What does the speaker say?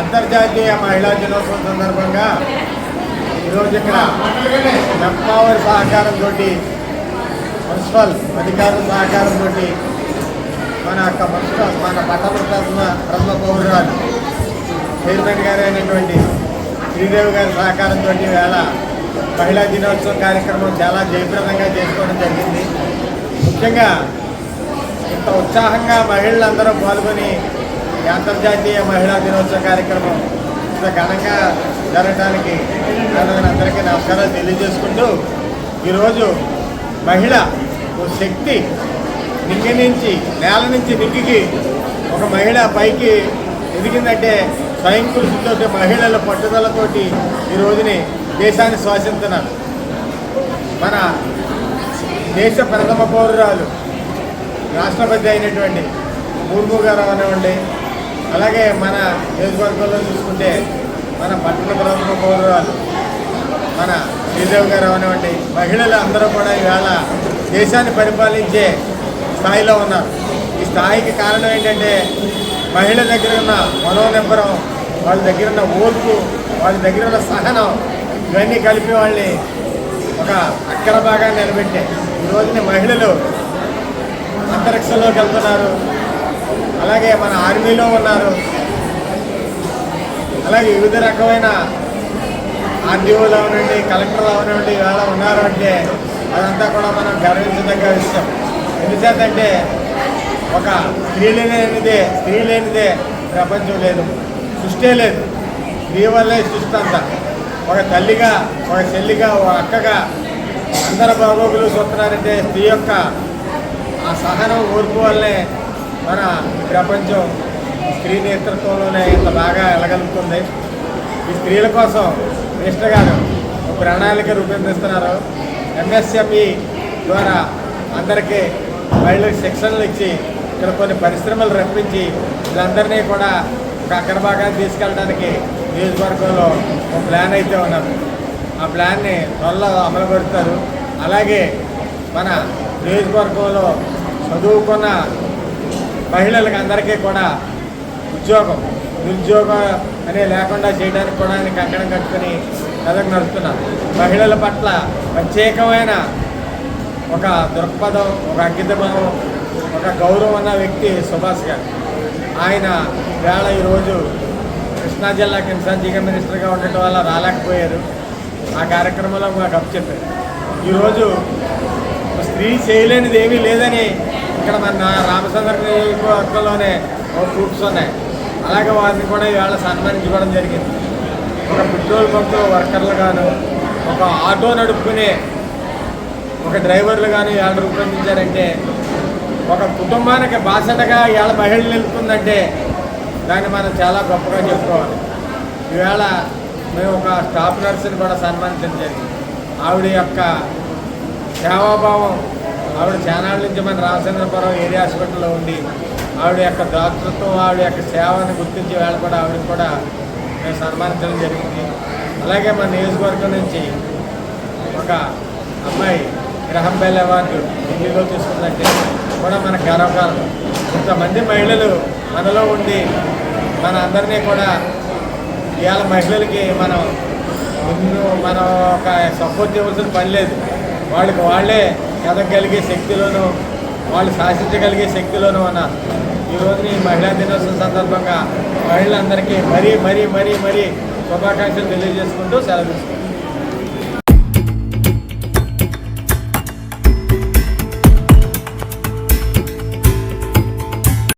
అంతర్జాతీయ మహిళా దినోత్సవం సందర్భంగా ఈరోజు ఇక్కడ సహకారం సహకారంతో మున్సిపల్ అధికారుల సహకారంతో మన యొక్క మున్సిపల్ మన పట్టణ ప్రథమ ప్రథమ పౌరురాలు చైర్మన్ గారు అయినటువంటి శ్రీదేవి గారి సహకారంతో వేళ మహిళా దినోత్సవం కార్యక్రమం చాలా జయప్రదంగా చేసుకోవడం జరిగింది. ముఖ్యంగా ఇంత ఉత్సాహంగా మహిళలందరూ పాల్గొని ఈ అంతర్జాతీయ మహిళా దినోత్సవ కార్యక్రమం ఇంత ఘనంగా జరగడానికి అందరికీ నమస్కారాలు తెలియజేసుకుంటూ ఈరోజు మహిళ ఓ శక్తి నింగి నుంచి నేల నుంచి నింగికి ఒక మహిళ పైకి ఎదిగిందంటే స్వయం కృషితో మహిళల పట్టుదలతోటి ఈ రోజుని దేశాన్ని శ్వాసిస్తున్నారు మన దేశ ప్రథమ పౌరురాలు రాష్ట్రపతి అయినటువంటి ముర్ము గారు అవనివ్వండి అలాగే మన నియోజకవర్గంలో చూసుకుంటే మన పట్టణ ప్రభుత్వ పౌరురాలు మన శ్రీదేవి గారు అవనివ్వండి మహిళలు అందరూ కూడా ఈవేళ దేశాన్ని పరిపాలించే స్థాయిలో ఉన్నారు. ఈ స్థాయికి కారణం ఏంటంటే మహిళ దగ్గర ఉన్న మనోనింబరం వాళ్ళ దగ్గర ఉన్న ఓర్పు వాళ్ళ దగ్గర ఉన్న సహనం ఇవన్నీ కలిపి వాళ్ళని ఒక అక్కర బాగా నిలబెట్టాయి ఈ రోజున మహిళలు అంతరిక్షంలోకి వెళ్తున్నారు. అలాగే మన ఆర్మీలో ఉన్నారు. అలాగే వివిధ రకమైన ఆర్డీఓలు అవనండి కలెక్టర్లు అవనండి ఇవాళ ఉన్నారు అంటే అదంతా కూడా మనం గర్వించదగ్గ విషయం. ఎందుచేతంటే ఒక స్త్రీ లేనిదే స్త్రీ లేనిదే ప్రపంచం లేదు. సృష్టే లేదు. స్త్రీ వల్లే సృష్టి అంతా. ఒక తల్లిగా ఒక చెల్లిగా ఒక అక్కగా అందరు బాగోగులు చూస్తున్నారంటే స్త్రీ యొక్క ఆ సహనం ఓర్పు వల్లే మన ప్రపంచం స్త్రీ నేతృత్వంలోనే ఇంత బాగా వెళ్ళగలుగుతుంది ఈ స్త్రీల కోసం మినిస్టర్ గారు ఒక ప్రణాళిక రూపొందిస్తున్నారు. ఎంఎస్ఎంఈ ద్వారా అందరికీ మహిళలకు శిక్షణలు ఇచ్చి ఇక్కడ కొన్ని పరిశ్రమలు రప్పించి వీళ్ళందరినీ కూడా ఒక అక్కడ భాగాన్ని తీసుకెళ్ళడానికి నియోజకవర్గంలో ఒక ప్లాన్ అయితే ఉన్నది. ఆ ప్లాన్ని త్వరలో అమలు పరుస్తారు అలాగే మన నియోజకవర్గంలో చదువుకున్న మహిళలకు అందరికీ కూడా ఉద్యోగం నిరుద్యోగం అనే లేకుండా చేయడానికి కూడా ఆయన కంకణం కట్టుకుని కథకు నడుస్తున్నారు మహిళల పట్ల ప్రత్యేకమైన ఒక దృక్పథం ఒక అంకితభావం ఒక గౌరవం ఉన్న వ్యక్తి సుభాష్ గారు. ఆయన వేళ ఈరోజు కృష్ణా జిల్లా కింసాజీగా మినిస్టర్గా ఉండటం వల్ల రాలేకపోయారు. ఆ కార్యక్రమంలో మాకు అప్పు చెప్పారు ఈరోజు స్త్రీ చేయలేనిది ఏమీ లేదని ఇక్కడ మన రామచంద్ర నియోజకవర్గంలోనే ఒక ఉన్నాయి. అలాగే వారిని కూడా ఇవాళ సన్మానించుకోవడం జరిగింది. ఒక పెట్రోల్ బంక్ వర్కర్లు గాను ఒక ఆటో నడుపుకునే ఒక డ్రైవర్లు కానీ ఇవాళ రూపొందించారంటే ఒక కుటుంబానికి బాసటగా ఇవాళ మహిళలు నిలుపుతుందంటే దాన్ని మనం చాలా గొప్పగా చెప్పుకోవాలి. ఈవేళ మేము ఒక స్టాఫ్ నర్సుని కూడా సన్మానించడం జరిగింది. ఆవిడ యొక్క సేవాభావం ఆవిడ చానాళ్ళ నుంచి మన రామచంద్రపురం ఏరియా హాస్పిటల్లో ఉండి ఆవిడ యొక్క దాతృత్వం ఆవిడ యొక్క సేవని గుర్తించి వేళ కూడా ఆవిడ కూడా మేము సన్మానించడం జరిగింది. అలాగే మన నియోజకవర్గం నుంచి ఒక అమ్మాయి గ్రహం బెల్ అవార్డు ఢిల్లీలో తీసుకుందంటే కూడా మన గర్వకాలం ఇంతమంది మహిళలు మనలో ఉండి మన అందరినీ కూడా ఇవాళ మహిళలకి మనం ముందు మనం ఒక సపోర్ట్ చేయవలసిన పని లేదు. వాళ్ళకి వాళ్ళే ఎదగలిగే శక్తిలోనూ వాళ్ళు శాసించగలిగే శక్తిలోనూ ఉన్నారు ఈరోజు ఈ మహిళా దినోత్సవం సందర్భంగా మహిళలందరికీ మరీ మరీ మరీ మరీ శుభాకాంక్షలు తెలియజేసుకుంటూ సెలవు